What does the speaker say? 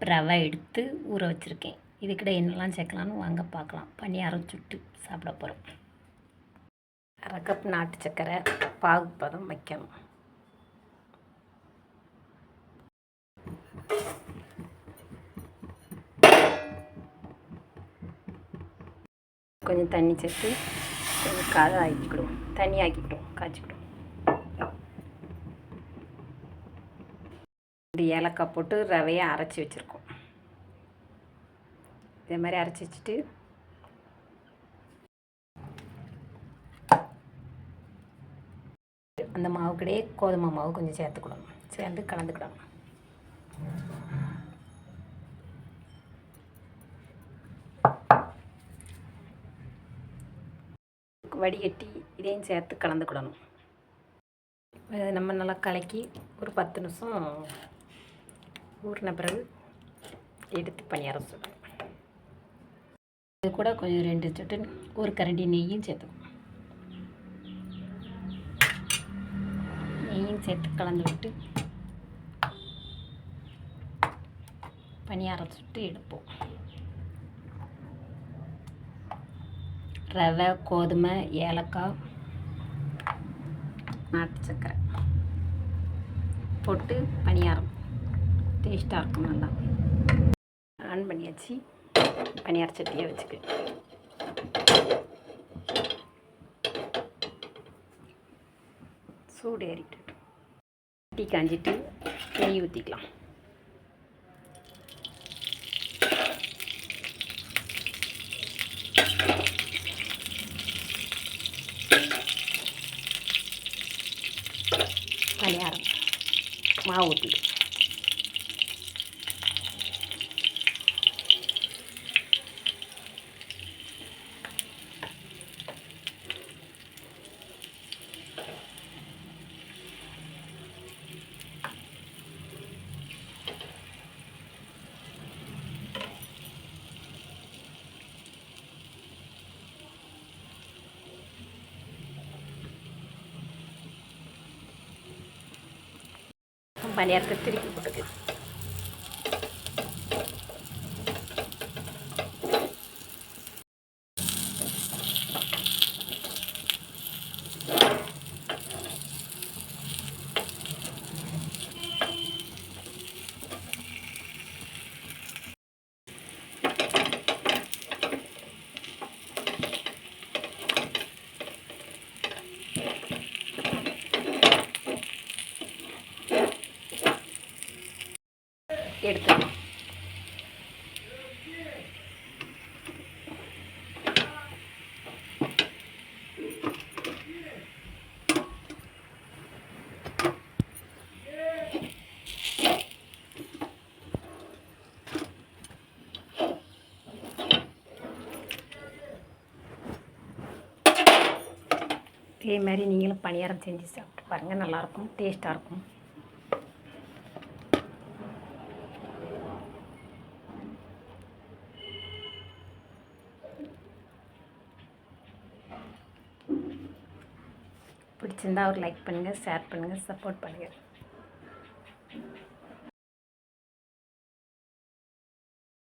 ரவை எடுத்து ஊற வச்சுருக்கேன். இதுக்கிட்ட என்னெல்லாம் சேர்க்கலான்னு வாங்க பார்க்கலாம். பனியாரம் சுட்டு சாப்பிட போகிறோம் அரை கப் நாட்டு சர்க்கரை பாகு பதம் வைக்கணும். கொஞ்சம் தண்ணி சேர்த்து கொஞ்சம் காய ஆக்கிக்கிடுவோம். தண்ணி ஆக்கிக்கிடுவோம். காய்ச்சிக்கிடுவோம். ரெண்டு ஏலக்காய் போட்டு ரவையை அரைச்சி வச்சுருக்கோம். இதே மாதிரி அரைச்சி வச்சுட்டு அந்த மாவு கோதுமை மாவு கொஞ்சம் சேர்த்துக்கணும். சேர்ந்து கலந்துக்கிடணும். வடிகட்டி இதையும் சேர்த்து கலந்துக்கிடணும். நம்ம நல்லா கலக்கி ஒரு பத்து நிமிஷம் ஊறின பிறகு எடுத்து பணியாரம் சுடணும் இது கூட கொஞ்சம் ரெண்டு சொட்டு ஒரு கரண்டி நெய்யும் சேர்த்துக்கணும். நெய்யும் சேர்த்து கலந்து விட்டு பணியாரம் சுட்டு எடுப்போம். ரவை கோதுமை ஏலக்காய் நாட்டு சக்கரை போட்டு பணியாரம் டேஸ்ட்டாக இருக்கும் நல்லா ஆன் பண்ணியாச்சு. பனியார் சட்டியை வச்சுக்கு. சூடு ஏறிட்டு. டீ காஞ்சிட்டு நெய் ஊற்றிக்கலாம் பணியாரம். மாவு ஊற்றிட்டு பணியாரத்தை திருப்பி போட்டுக்கு எடுத்துக்கலாம் இதே மாதிரி நீங்களும் பணியாரம் செஞ்சு சாப்பிட்டு பாருங்கள் நல்லாயிருக்கும் டேஸ்ட்டாக இருக்கும். பிடிச்சிருந்தா ஒரு லைக் பண்ணுங்கள் ஷேர் பண்ணுங்கள் சப்போர்ட் பண்ணுங்கள்